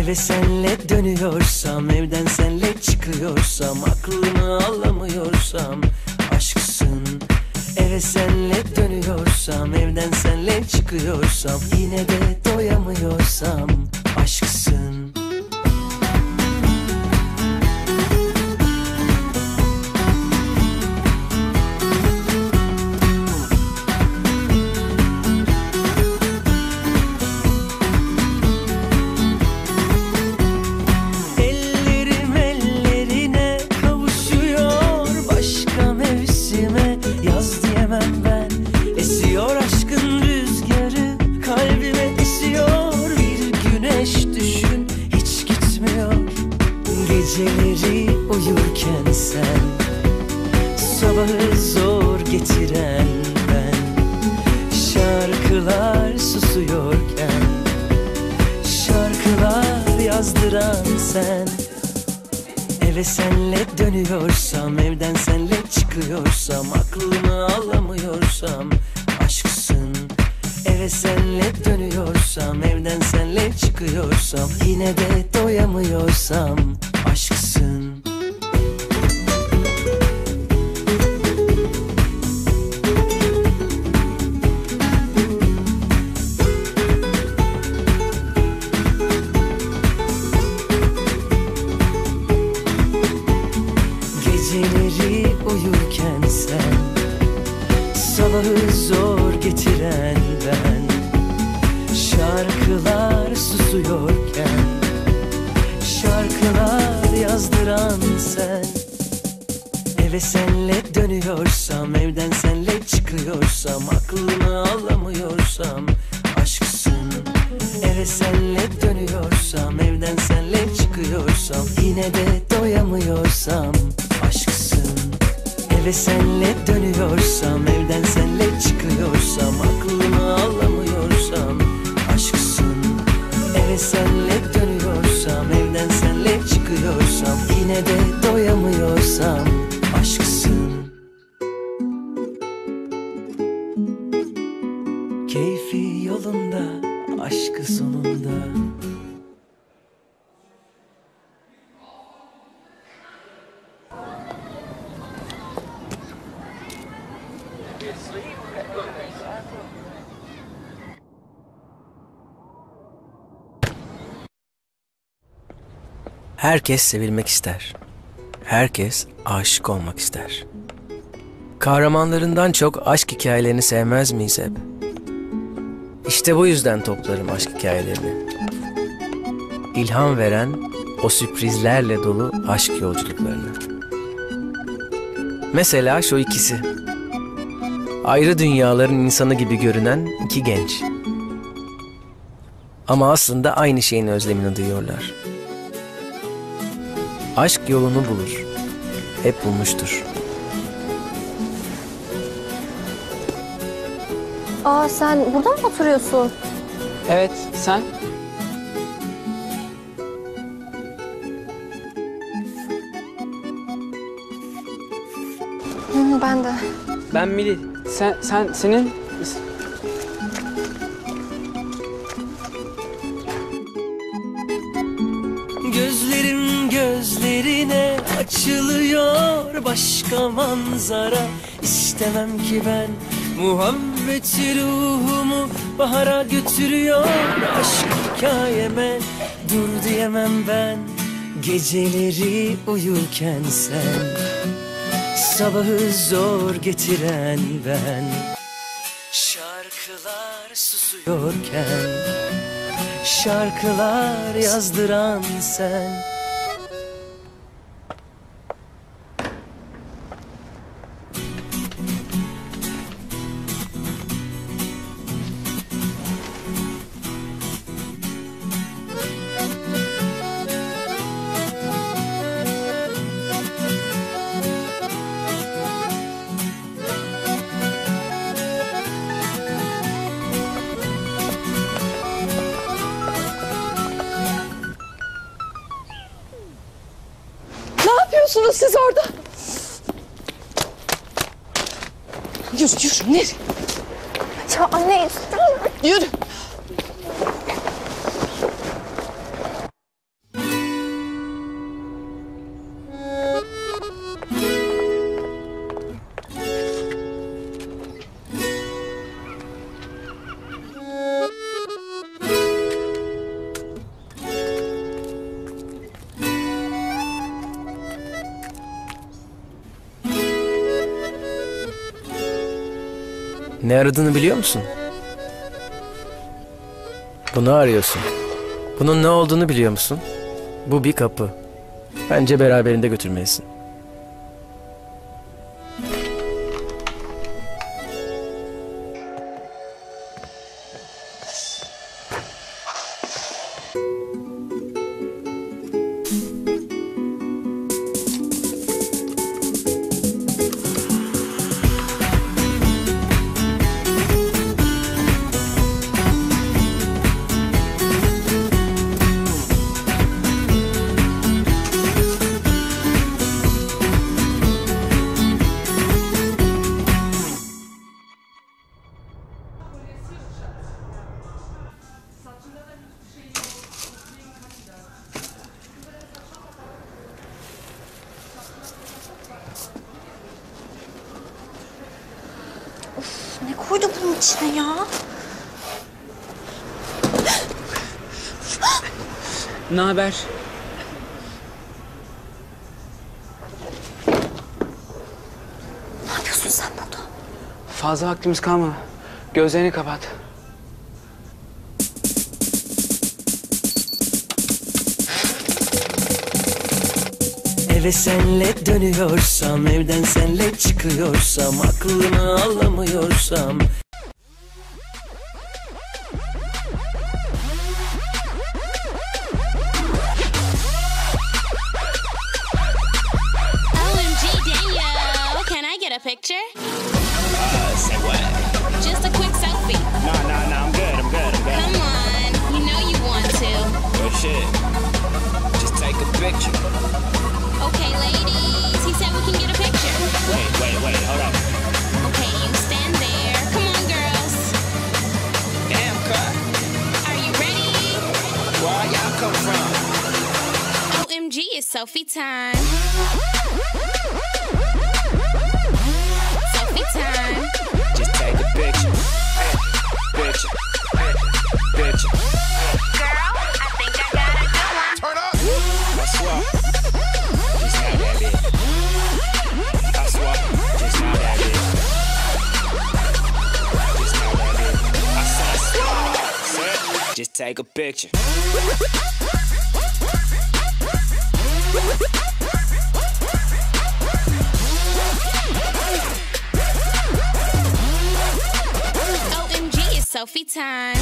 Eve senle dönüyorsam Evden senle çıkıyorsam Aklımı alamıyorsam Aşksın. Eve senle dönüyorsam Evden senle çıkıyorsam Yine de doyamıyorsam Aşksın Şarkılar susuyorken Şarkılar yazdıran sen. Eve senle dönüyorsam Evden senle çıkıyorsam Aklımı alamıyorsam Aşksın. Eve senle dönüyorsam Evden senle çıkıyorsam Yine de doyamıyorsam Aşksın Eve senle dönüyorsam Evden senle çıkıyorsam Aklımı alamıyorsam Aşksın. Eve senle dönüyorsam Evden senle çıkıyorsam Yine de doyamıyorsam Aşksın. Eve senle dönüyorsam Keyfi yolunda Aşkı sonunda Herkes sevilmek ister. Herkes aşık olmak ister. Kahramanlarından çok aşk hikayelerini sevmez miyiz hep? İşte bu yüzden toplarım aşk hikayelerini. İlham veren o sürprizlerle dolu aşk yolculuklarını. Mesela şu ikisi. Ayrı dünyaların insanı gibi görünen iki genç. Ama aslında aynı şeyin özlemini duyuyorlar. Aşk yolunu bulur. Hep bulmuştur. Aa sen burada mı oturuyorsun? Evet, sen? Hı, ben de. Ben Mili. Sen, sen, senin? Gözlerim gözlerine açılıyor başka manzara istemem ki ben Muhabbeti ruhumu bahara götürüyor aşk hikayeme. Dur diyemem ben Geceleri uyurken sen. Sabahı zor getiren ben. Şarkılar susuyorken Şarkılar yazdıran sen yapıyorsunuz siz orada? Yürü yürü nereye? Ya anne istemiyorum. Yürü. Ne aradığını biliyor musun? Bunu arıyorsun. Bunun ne olduğunu biliyor musun? Bu bir kapı. Bence beraberinde götürmelisin. Ne koydu bunun içine ya? Ne haber? Ne yapıyorsun sen burada? Fazla vaktimiz kalmadı. Gözlerini kapat. Eve senle dönüyorsam, evden senle çıkıyorsam, aklımı alamıyorsam. OMG, it's selfie time. Selfie time. Just take a picture. Picture. Picture. Girl, I think I got a good one. I swear. Just not that big. I swear. Just not that big. Just not that big. I said, I swear. Just take a picture. OMG, it's selfie time.